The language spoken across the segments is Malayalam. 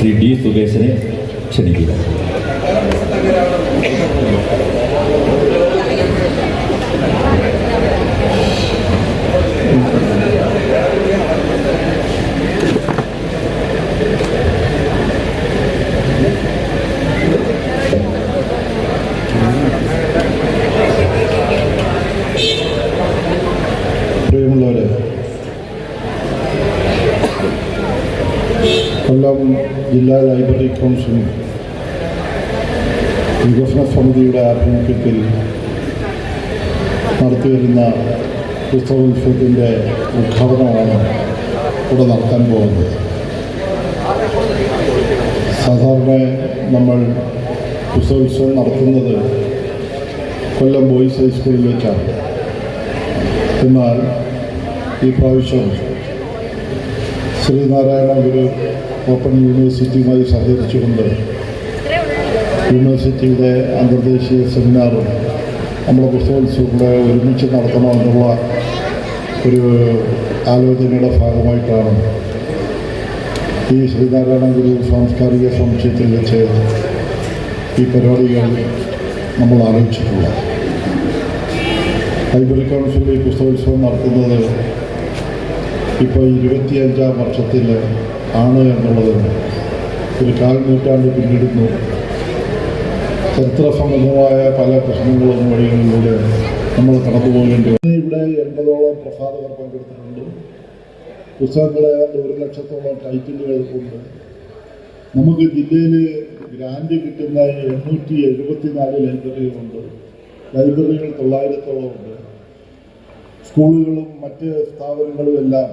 ശ്രീ ഡി സുകേശനെ ക്ഷണിക്കുക. കൊല്ലം ജില്ലാ ലൈബ്രറി കൗൺസിൽ വികസന സമിതിയുടെ ആഭിമുഖ്യത്തിൽ നടത്തിവരുന്ന പുസ്തകോത്സവത്തിന്റെ ഉദ്ഘാടനമാണ് ഇവിടെ നടത്താൻ പോകുന്നത്. സാധാരണ നമ്മൾ പുസ്തകോത്സവം നടത്തുന്നത് കൊല്ലം ബോയ്സ് ഹൈസ്കൂളിൽ വെച്ചാണ്. എന്നാൽ ഈ പ്രാവശ്യം ശ്രീനാരായണ ഗുരു ഓപ്പൺ യൂണിവേഴ്സിറ്റിയുമായി സഹകരിച്ചുകൊണ്ട് യൂണിവേഴ്സിറ്റിയുടെ അന്തർദേശീയ സെമിനാറും നമ്മുടെ പുസ്തകോത്സവങ്ങളെ ഒരുമിച്ച് നടത്തണമെന്നുള്ള ഒരു ആലോചനയുടെ ഭാഗമായിട്ടാണ് ഈ ശ്രീനാരായണ ഗുരു സാംസ്കാരിക സമുച്ചയത്തിൽ വെച്ച് ഈ പരിപാടികൾ നമ്മൾ ആലോചിച്ചിട്ടുള്ളത്. ലൈബ്രറി കൗൺസിൽ ഈ പുസ്തകോത്സവം നടത്തുന്നത് ഇപ്പോൾ ഇരുപത്തിയഞ്ചാം വർഷത്തിൽ ആണ് എന്നുള്ളത് ഒരു കാൽ നൂറ്റാണ്ട് പിന്നിടുന്നു. ചരിത്ര സംബന്ധമായ പല പ്രശ്നങ്ങളും വഴികളിലൂടെ നമ്മൾ കടന്നു പോകേണ്ടി. ഇവിടെ എൺപതോളം പ്രസാദകർ പങ്കെടുത്തിട്ടുണ്ട്. പുസ്തകങ്ങളെ ഒരു ലക്ഷത്തോളം ടൈറ്റിലുകൾ ഉണ്ട് നമുക്ക് ജില്ലയിൽ ഗ്രാൻഡ് കിട്ടുന്ന എണ്ണൂറ്റി എഴുപത്തിനാല് ലൈബ്രറികളുണ്ട് ലൈബ്രറികൾ തൊള്ളായിരത്തോളം ഉണ്ട്. സ്കൂളുകളും മറ്റ് സ്ഥാപനങ്ങളും എല്ലാം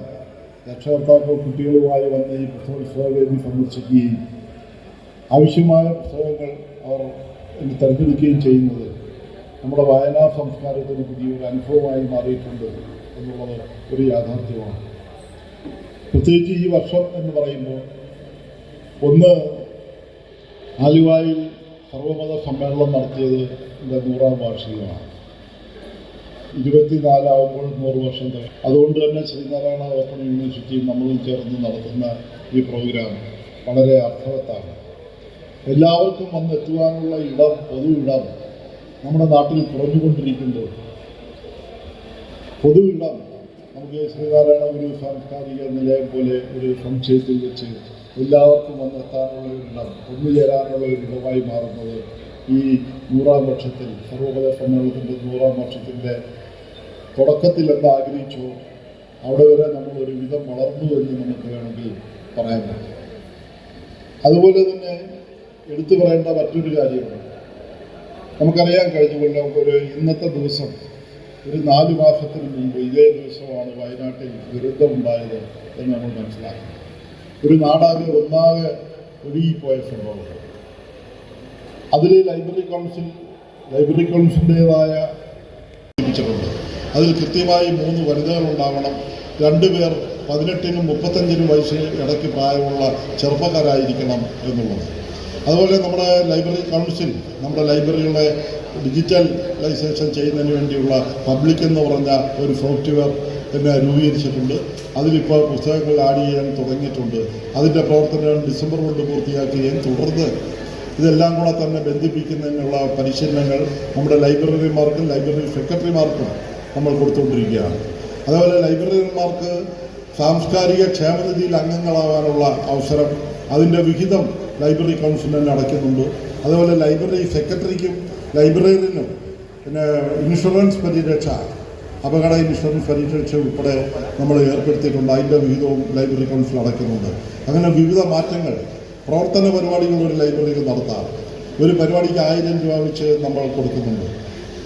രക്ഷകർത്താക്കൾ കുട്ടികളുമായി വന്ന് ഈ പുസ്തകോത്സവ വേദി സന്ദർശിക്കുകയും ആവശ്യമായ പുസ്തകങ്ങൾ അവർ തിരഞ്ഞെടുക്കുകയും ചെയ്യുന്നത് നമ്മുടെ വായനാ സംസ്കാരത്തിന് പുതിയൊരു അനുഭവമായി മാറിയിട്ടുണ്ട് എന്നുള്ളത് ഒരു യാഥാർത്ഥ്യമാണ് പ്രത്യേകിച്ച് ഈ വർഷം എന്ന് പറയുമ്പോൾ ഒന്ന് ആലുവായിൽ സർവമത സമ്മേളനം നടത്തിയത് എന്റെ നൂറാം വാർഷികമാണ് ഇരുപത്തിനാലാവുമ്പോൾ നൂറ് വർഷം തികയും അതുകൊണ്ട് തന്നെ ശ്രീനാരായണ ഓപ്പൺ യൂണിവേഴ്സിറ്റിയും നമ്മളും ചേർന്ന് നടത്തുന്ന ഈ പ്രോഗ്രാം വളരെ അർത്ഥവത്താണ്. എല്ലാവർക്കും വന്നെത്തുവാനുള്ള ഇടം പൊതു ഇടം നമ്മുടെ നാട്ടിൽ കുറഞ്ഞുകൊണ്ടിരിക്കുമ്പോൾ പൊതു ഇടം നമുക്ക് ശ്രീനാരായണ ഒരു സാംസ്കാരിക നിലയം പോലെ ഒരു സംശയത്തിൽ വെച്ച് എല്ലാവർക്കും വന്നെത്താനുള്ള ഒരു ഇടം ഒന്നുചേരാനുള്ള ഇടമായി മാറുന്നത് ഈ നൂറാം വർഷത്തിൽ സർവോപത സമ്മേളനത്തിന്റെ നൂറാം വർഷത്തിന്റെ തുടക്കത്തിൽ എന്താ ആഗ്രഹിച്ചു അവിടെ വരെ നമ്മൾ ഒരുവിധം വളർന്നു എന്ന് നമുക്ക് വേണമെങ്കിൽ പറയാൻ പറ്റും. അതുപോലെ തന്നെ എടുത്തു പറയേണ്ട മറ്റൊരു കാര്യമാണ് നമുക്കറിയാൻ കഴിഞ്ഞ കൊല്ലം ഒരു ഇന്നത്തെ ദിവസം ഒരു നാല് മാസത്തിന് മുമ്പ് ഇതേ ദിവസമാണ് വയനാട്ടിൽ ദുരന്തമുണ്ടായത് എന്ന് നമ്മൾ മനസ്സിലാക്കി ഒരു നാടാകെ ഒന്നാകെ ഒഴുകിപ്പോയ സംഭവം. അതിൽ ലൈബ്രറി കൗൺസിൽ ലൈബ്രറി കൗൺസിലിന്റെതായ അതിൽ കൃത്യമായി മൂന്ന് വനിതകൾ ഉണ്ടാവണം രണ്ടുപേർ പതിനെട്ടിനും മുപ്പത്തഞ്ചിനും വയസ്സ് ഇടയ്ക്ക് പ്രായമുള്ള ചെറുപ്പക്കാരായിരിക്കണം എന്നുള്ളത്. അതുപോലെ നമ്മുടെ ലൈബ്രറി കൗൺസിൽ നമ്മുടെ ലൈബ്രറികളെ ഡിജിറ്റലൈസേഷൻ ചെയ്യുന്നതിന് വേണ്ടിയുള്ള പബ്ലിക് എന്ന് പറഞ്ഞ ഒരു സോഫ്റ്റ്വെയർ എന്നെ രൂപീകരിച്ചിട്ടുണ്ട്. അതിലിപ്പോൾ പുസ്തകങ്ങൾ ആഡ് ചെയ്യാൻ തുടങ്ങിയിട്ടുണ്ട്. അതിന്റെ പ്രവർത്തനം ഡിസംബർ കൊണ്ട് പൂർത്തിയാക്കുകയും തുടർന്ന് ഇതെല്ലാം കൂടെ തന്നെ ബന്ധിപ്പിക്കുന്നതിനുള്ള പരിശീലനങ്ങൾ നമ്മുടെ ലൈബ്രറിമാർക്കും ലൈബ്രറി സെക്രട്ടറിമാർക്കും നമ്മൾ കൊടുത്തുകൊണ്ടിരിക്കുകയാണ്. അതുപോലെ ലൈബ്രറിമാർക്ക് സാംസ്കാരിക ക്ഷേമനിധിയിൽ അംഗങ്ങളാവാനുള്ള അവസരം അതിന്റെ വിഹിതം ലൈബ്രറി കൗൺസിൽ തന്നെ അടയ്ക്കുന്നുണ്ട്. അതുപോലെ ലൈബ്രറി സെക്രട്ടറിക്കും ലൈബ്രറിനും പിന്നെ ഇൻഷുറൻസ് പരിരക്ഷ അപകട ഇൻഷുറൻസ് പരിരക്ഷ ഉൾപ്പെടെ നമ്മൾ ഏർപ്പെടുത്തിയിട്ടുണ്ട്. അതിന്റെ വിഹിതവും ലൈബ്രറി കൗൺസിൽ അടയ്ക്കുന്നുണ്ട്. അങ്ങനെ വിവിധ മാറ്റങ്ങൾ പ്രവർത്തന പരിപാടികൾ ഒരു ലൈബ്രറിയിൽ നടത്താം. ഒരു പരിപാടിക്ക് ആയിരം രൂപ വെച്ച് നമ്മൾ കൊടുക്കുന്നുണ്ട്.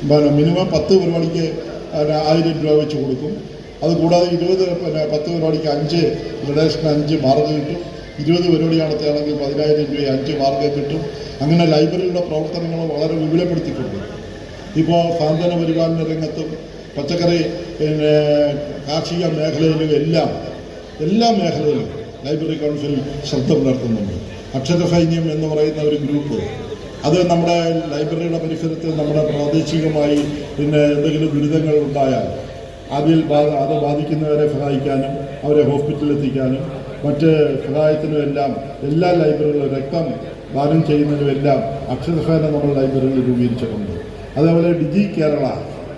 പിന്നെ മിനിമം പത്ത് പരിപാടിക്ക് ആയിരം രൂപ വെച്ച് കൊടുക്കും. അത് കൂടാതെ ഇരുപത് പിന്നെ പത്ത് പരിപാടിക്ക് അഞ്ച് ഡൊണേഷൻ അഞ്ച് മാർഗ് കിട്ടും. ഇരുപത് പരിപാടി നടത്തുകയാണെങ്കിൽ പതിനായിരം രൂപ അഞ്ച് മാർഗ് കിട്ടും. അങ്ങനെ ലൈബ്രറിയുടെ പ്രവർത്തനങ്ങൾ വളരെ വിപുലപ്പെടുത്തിയിട്ടുണ്ട്. ഇപ്പോൾ സാന്ത്വന പരിപാലന രംഗത്തും പച്ചക്കറി പിന്നെ കാർഷിക മേഖലയിലും എല്ലാം എല്ലാ മേഖലയിലും ലൈബ്രറി കൗൺസിൽ ശ്രദ്ധ പുലർത്തുന്നുണ്ട്. അക്ഷര സൈന്യം എന്ന് പറയുന്ന ഒരു ഗ്രൂപ്പ്. അത് നമ്മുടെ ലൈബ്രറിയുടെ പരിസരത്ത് നമ്മുടെ പ്രാദേശികമായി പിന്നെ എന്തെങ്കിലും ദുരിതങ്ങൾ ഉണ്ടായാൽ അതിൽ അത് ബാധിക്കുന്നവരെ സഹായിക്കാനും അവരെ ഹോസ്പിറ്റലിൽ എത്തിക്കാനും മറ്റ് സഹായത്തിനുമെല്ലാം എല്ലാ ലൈബ്രറികളും രക്തം ദാനം ചെയ്യുന്നതിനുമെല്ലാം അക്ഷരസേന നമ്മൾ ലൈബ്രറിയിൽ രൂപീകരിച്ചിട്ടുണ്ട്. അതേപോലെ ഡിജി കേരള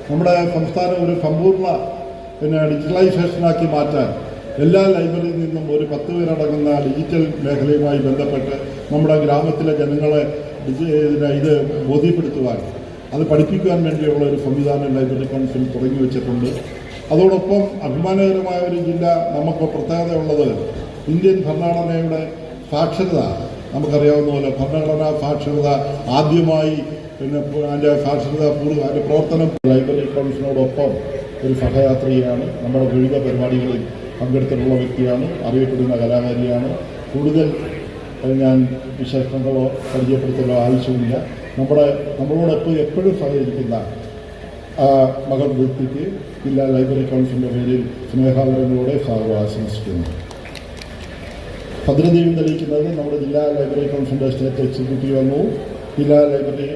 നമ്മുടെ സംസ്ഥാനം ഒരു സമ്പൂർണ പിന്നെ ഡിജിറ്റലൈസേഷനാക്കി മാറ്റാൻ എല്ലാ ലൈബ്രറിയിൽ നിന്നും ഒരു പത്ത് പേരടങ്ങുന്ന ഡിജിറ്റൽ മേഖലയുമായി ബന്ധപ്പെട്ട് നമ്മുടെ ഗ്രാമത്തിലെ ജനങ്ങളെ ഇത് ബോധ്യപ്പെടുത്തുവാൻ അത് പഠിപ്പിക്കുവാൻ വേണ്ടിയുള്ള ഒരു സംവിധാനം ലൈബ്രറി കൗൺസിൽ തുടങ്ങി വെച്ചിട്ടുണ്ട്. അതോടൊപ്പം അഭിമാനകരമായ ഒരു ജില്ല നമുക്ക് പ്രത്യേകതയുള്ളത് ഇന്ത്യൻ ഭരണഘടനയുടെ സാക്ഷരത. നമുക്കറിയാവുന്ന പോലെ ഭരണഘടനാ സാക്ഷരത ആദ്യമായി പിന്നെ അതിന്റെ സാക്ഷരത കൂടുതൽ അതിന്റെ പ്രവർത്തനം ലൈബ്രറി കൗൺസിലിനോടൊപ്പം ഒരു സഹയാത്രികയാണ്. നമ്മുടെ വിവിധ പരിപാടികളിൽ പങ്കെടുത്തിട്ടുള്ള വ്യക്തിയാണ് അറിയപ്പെടുന്ന കലാകാരിയാണ്. കൂടുതൽ ഞാൻ വിശേഷങ്ങളോ പരിചയപ്പെടുത്തലോ ആവശ്യമില്ല. നമ്മുടെ നമ്മളോടൊപ്പം എപ്പോഴും സഹകരിക്കുന്ന മകൾ വ്യക്തിക്ക് ജില്ലാ ലൈബ്രറി കൗൺസിലിന്റെ പേരിൽ സ്നേഹാദരങ്ങളോടെ സ്വാഗതം ആശംസിക്കുന്നു. ഭദ്രദീപം തെളിയിക്കുന്നത് നമ്മുടെ ജില്ലാ ലൈബ്രറി കൗൺസിലിന്റെ സ്റ്റേറ്റ് എക്സിക്യൂട്ടീവ് അംഗവും ജില്ലാ ലൈബ്രറി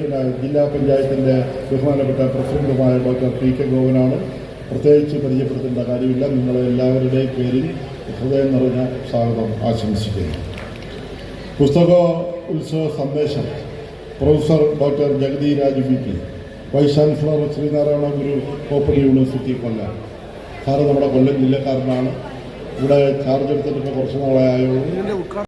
ജില്ലാ പഞ്ചായത്തിന്റെ ബഹുമാനപ്പെട്ട പ്രസിഡന്റുമായ ഡോക്ടർ പി കെ ഗോവനാണ്. പ്രത്യേകിച്ച് പരിചയപ്പെടുത്തേണ്ട കാര്യമില്ല. നിങ്ങളെ എല്ലാവരുടെയും പേരിൽ ഹൃദയം നിറഞ്ഞ സ്വാഗതം ആശംസിക്കുന്നു. പുസ്തക ഉത്സവ സന്ദേശം professor doctor Jagathy Raju P P vice chancellor Sreenarayana Guru open university Kollam. Sir നമ്മുടെ കൊല്ലം ജില്ലക്കാരനാണ്. ഇവിടെ ചാർജ് എടുത്തിട്ട് ഇപ്പോൾ കുറച്ച് നാളെ ആയുള്ളൂ.